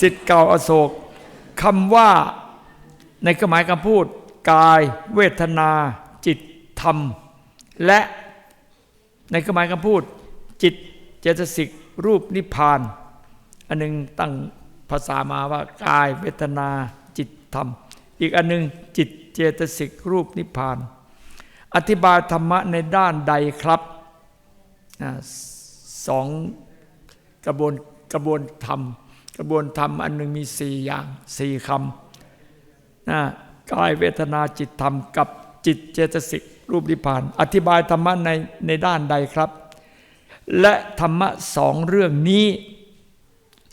สิทธิ์เก่าอโศกคำว่าในความหมายคำพูด กาย เวทนา จิตธรรม และในความหมายคำพูด จิตเจตสิกรูปนิพพาน อันหนึงตั้งภาษามาว่ากาย เวทนา จิตธรรม อีกอันหนึงจิตเจตสิกรูปนิพพาน อธิบายธรรมะในด้านใดครับอสองกระบวนกระบวนธรรม กระบวนธรรมอันหนึ่งมีสี่อย่างสี่คำนะกายเวทนาจิตธรรมกับจิตเจตสิกรูปนิพพาน อธิบายธรรมะในในด้านใดครับ และธรรมะสองเรื่องนี้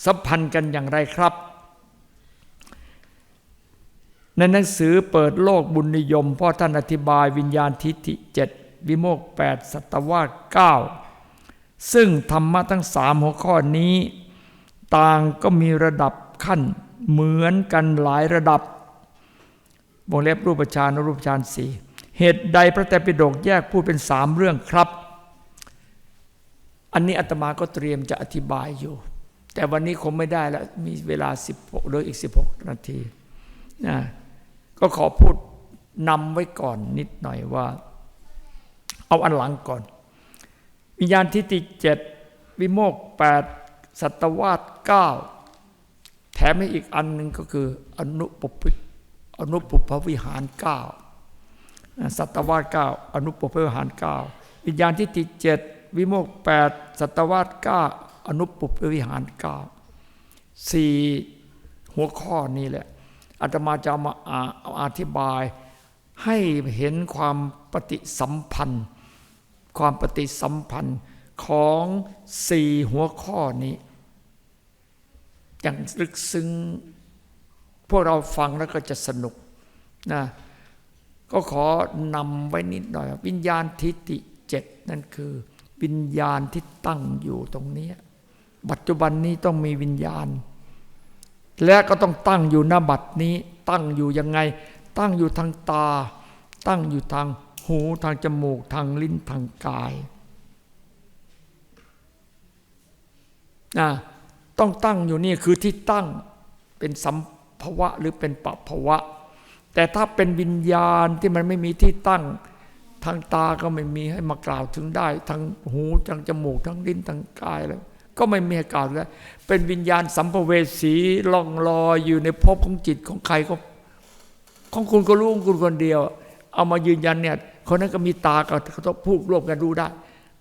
สัมพันธ์กันอย่างไรครับ ในหนังสือเปิดโลกบุญนิยมพ่อท่านอธิบายวิญญาณทิฏฐิเจ็ดวิโมกแปดสัตวาเก้าซึ่งธรรมะทั้งสามหัวข้อนี้ ต่างก็มีระดับขั้นเหมือนกันหลายระดับ วงเล็บรูปฌานรูปฌานสี่เหตุใดพระไตรปิฎกแยกพูดเป็นสามเรื่องครับ อันนี้อาตมาก็เตรียมจะอธิบายอยู่ แต่วันนี้คงไม่ได้แล้ว มีเวลา 16เหลืออีก 16 นาทีนะก็ขอพูดนำไว้ก่อนนิดหน่อยว่า เอาอันหลังก่อน วิญญาณทิฏฐิเจ็ดวิโมกแปด สัตวาสเก้าแถมให้อีกอันหนึ่งก็คืออนุปปอนุปภวิหารเก้าสัตวาสเก้าอนุปปวิหารเก้าวิญญาณทิฏฐิเจ็ดวิโมกแปดสัตวาสเก้าอนุปปวิหารเก้าสี่หัวข้อนี้แหละอาตมาจะมาอ่าเอาอธิบายให้เห็นความปฏิสัมพันธ์ ความปฏิสัมพันธ์ ของสี่หัวข้อนี้ อย่างลึกซึ้ง พวกเราฟังแล้วก็จะสนุกนะก็ขอนำไว้นิดหน่อย วิญญาณทิฏฐิเจ็ดนั่นคือ วิญญาณที่ตั้งอยู่ตรงนี้ปัจจุบันนี้ต้องมีวิญญาณ และก็ต้องตั้งอยู่หน้าบัดนี้ ตั้งอยู่ยังไง ตั้งอยู่ทางตา ตั้งอยู่ทางหูทางจมูกทางลิ้นทางกาย นะต้องตั้งอยู่นี่คือที่ตั้งเป็นสัมภวะหรือเป็นปภวะ แต่ถ้าเป็นวิญญาณที่มันไม่มีที่ตั้งทางตาก็ไม่มีให้มากล่าวถึงได้ทางหูทางจมูกทางลิ้นทางกายแล้วก็ไม่มีให้กล่าวถึงได้เป็นวิญญาณสัมภเวสีล่องลอยอยู่ในภพของจิตของใครก็ของคุณก็รู้ของคุณคนเดียว เอามายืนยันเนี่ยคนนั้นก็มีตาก็เขาพูดร่วมกันรู้ได้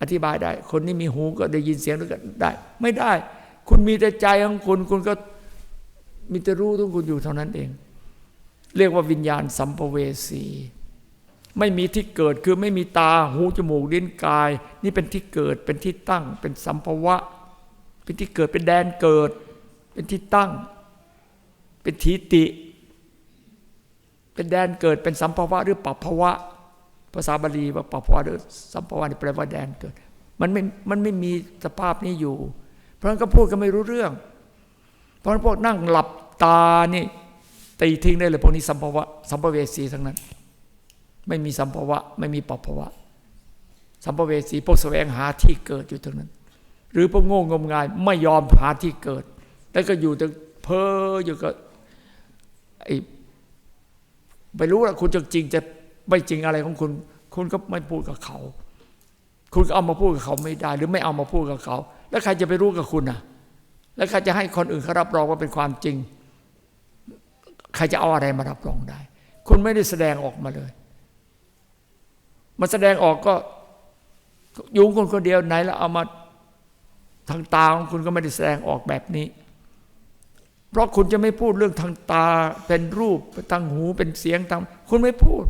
อธิบายได้ คนนี้มีหูก็ได้ยินเสียงด้วกันได้ ไม่ได้ คุณมีแต่ใจของคุณ คุณก็มีแต่รู้ของคุณอยู่เท่านั้นเอง เรียกว่าวิญญาณสัมภเวสี ไม่มีที่เกิดคือไม่มีตาหูจมูกลิ้นกาย นี่เป็นที่เกิดเป็นที่ตั้ง เป็นสัมภวะ เป็นที่เกิดเป็นแดนเกิด เป็นที่ตั้ง เป็นทีติ เป็นแดนเกิดเป็นสัมภวะหรือปัปภวะ ภาษาบาลีว่าปปวะหรือสัมภวะนี่แปลว่าแดนเกิด มันไม่มันไม่มีสภาพนี้อยู่ เพราะนั้นก็พูดกันไม่รู้เรื่อง เพราะนั้นพวกนั่งหลับตานี่ตีทิ้งได้เลยพวกนี้สัมภวะสัมภเวสีทั้งนั้น ไม่มีสัมภวะ ไม่มีปปภวะ สัมภเวสีพวกแสวงหาที่เกิดอยู่ตรงนั้น หรือพวกโง่งมงายไม่ยอมหาที่เกิด แล้วก็อยู่แต่เพ้ออยู่กับไอ้ไม่รู้ละคุณจะจริงจะ ไม่จริงอะไรของคุณ คุณก็ไม่พูดกับเขา คุณก็เอามาพูดกับเขาไม่ได้ หรือไม่เอามาพูดกับเขา แล้วใครจะไปรู้กับคุณอะ แล้วใครจะให้คนอื่นเขารับรองว่าเป็นความจริง ใครจะเอาอะไรมารับรองได้ คุณไม่ได้แสดงออกมาเลยมันแสดงออกก็ยุงคนคนเดียวไหนแล้วเอามาทางตาของคุณก็ไม่ได้แสดงออกแบบนี้ เพราะคุณจะไม่พูดเรื่องทางตาเป็นรูปทางหูเป็นเสียงทางคุณไม่พูด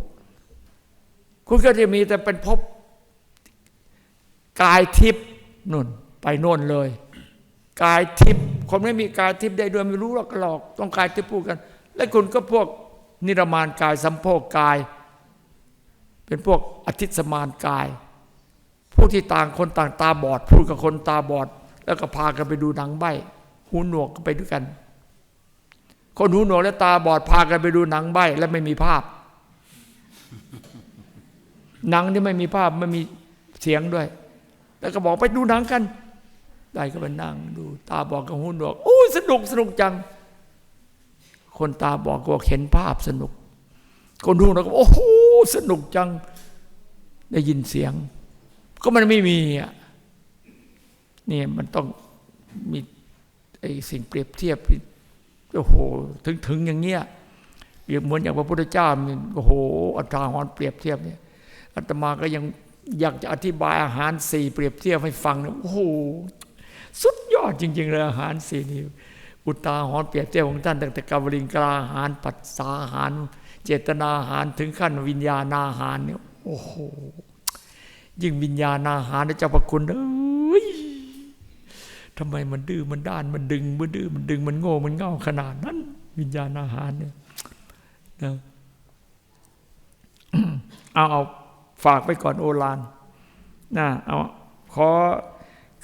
คุณก็จะมีแต่เป็นพบกายทิพย์นุ่น ไปโน่นเลย กายทิพย์คนไม่มีกายทิพย์ได้ด้วยไม่รู้หรอกหรอก ต้องกายทิพย์พูดกัน และคุณก็พวกนิรมานกายสัมโพกกาย เป็นพวกอธิสมานกายพวกที่ต่างคนต่างตาบอด พูดกับคนตาบอด แล้วก็พากันไปดูหนังใบหูหนวกก็ไปด้วยกัน คนหูหนวกและตาบอดพากันไปดูหนังใบและไม่มีภาพ หนังที่ไม่มีภาพไม่มีเสียงด้วย แล้วก็บอกไปดูหนังกัน ได้ก็ไปนั่งดู ตาบอดกับหูหนวกโอ้สนุกสนุกจัง คนตาบอกก็เห็นภาพสนุก คนดูเราก็โอ้โหสนุกจัง ได้ยินเสียง ก็มันไม่มีอะเนี่ยมันต้องมีไอ้สิ่งเปรียบเทียบโอ้โหถึงถึงอย่างเงี้ยเปรียบเหมือนอย่างพระพุทธเจ้าโอ้โหอัตราหอนเปรียบเทียบเนี่ย อาตมาก็ยังอยากจะอธิบายอาหารสี่เปรียบเทียบให้ฟังนี่ยโอ้โหสุดยอดจริง ๆ เลยอาหารสี่นี่อุตาหอนเปรียบเทียบของท่านตั้งแต่กาวลิงกลาอาหารปัสสาอาหาร เจตนาอาหารถึงขั้นวิญญาณอาหารเนี่ยโอ้โหยิ่งวิญญาณอาหารนะเจ้าพระคุณเอ้ยทำไมมันดื้อมันด้านมันดึงมันดื้อมันดึงมันโง่มันเง่าขนาดนั้น วิญญาณอาหารเนี่ยนะเอาเอา ฝากไปก่อนโอฬารนะเอาขอ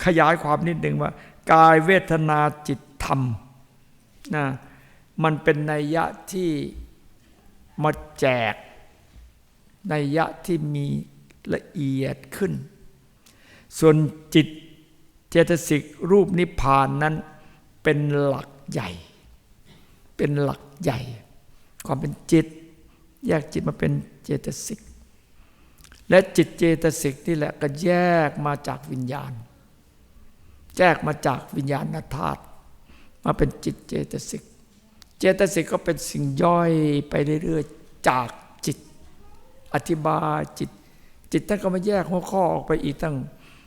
ขยายความนิดหนึ่งว่า กายเวทนาจิตธรรมนะมันเป็นนัยยะที่มาแจกนัยยะที่มีละเอียดขึ้น ส่วนจิตเจตสิกรูปนิพพานนั้นเป็นหลักใหญ่ เป็นหลักใหญ่ ความเป็นจิต แยกจิตมาเป็นเจตสิก และจิตเจตสิกนี่แหละก็แยกมาจากวิญญาณ แยกมาจากวิญญาณธาตุมาเป็นจิตเจตสิก เจตสิกก็เป็นสิ่งย่อยไปเรื่อยๆจากจิต อธิบายจิต จิตท่านก็มาแยกหัวข้อออกไปอีกตั้ง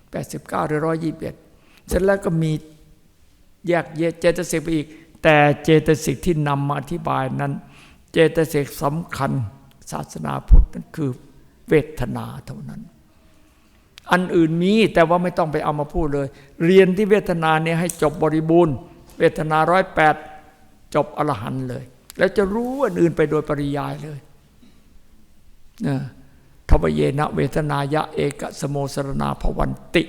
89หรือ121เสร็จแล้วก็มีแยกเจตสิกไปอีก แต่เจตสิกที่นำมาอธิบายนั้น เจตสิกสำคัญศาสนาพุทธนั่นคือ เวทนาเท่านั้น อันอื่นมีแต่ว่าไม่ต้องไปเอามาพูดเลย เรียนที่เวทนาเนี่ยให้จบบริบูรณ์ เวทนาร้อยแปดจบอรหันต์เลย แล้วจะรู้อันอื่นไปโดยปริยายเลยนะทวเยนะเวทนายะเอกสโมสรณาภวันติ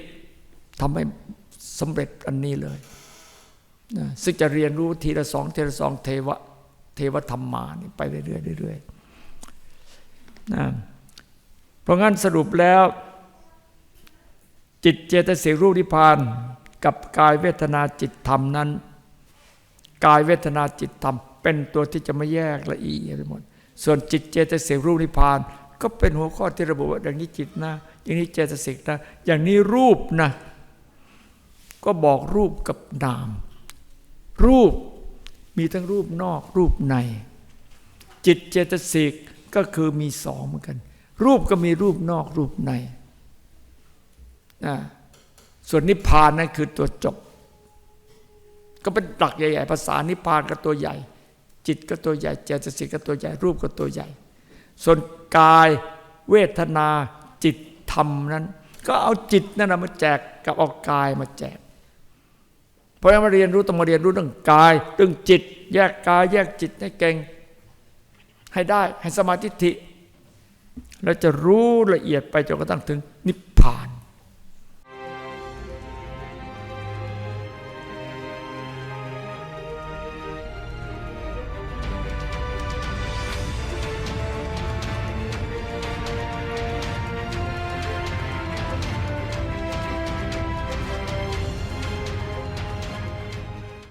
ทำให้สำเร็จอันนี้เลยนะซึ่งจะเรียนรู้ทีละสองทีละสองเทวะเทวธรรมมานี่ไปเรื่อยๆเรื่อยๆนะ ราะงั้นสรุปแล้ว จิตเจตสิกรูปนิพพานกับกายเวทนาจิตธรรมนั้น กายเวทนาจิตธรรม เป็นตัวที่จะไมาแยกละเอียดไปหมด ส่วนจิตเจตสิกรูปนิพพาน ก็เป็นหัวข้อที่ระบุว่าอย่างนี้จิตนะ อย่างนี้เจตสิกนะ อย่างนี้รูปนะ ก็บอกรูปกับนาม รูปมีทั้งรูปนอกรูปใน จิตเจตสิกก็คือมีสองเหมือนกัน รูปก็มีรูปนอกรูปในนะส่วนนิพพานนั่นคือตัวจบ ก็เป็นหลักใหญ่ ๆ ภาษานิพพานก็ตัวใหญ่ จิตก็ตัวใหญ่เจตสิกก็ตัวใหญ่ รูปก็ตัวใหญ่ ส่วนกายเวทนาจิตธรรมนั้น ก็เอาจิตนั่นนะมาแจกกับเอากายมาแจกเพราะฉะนั้นมาเรียนรู้ต้องมาเรียนรู้เรื่องกายเรื่องจิต แยกกายแยกจิตให้เก่งให้ได้ให้สมาธิ แล้วจะรู้ละเอียดไปจนกระทั่งถึงนิพพาน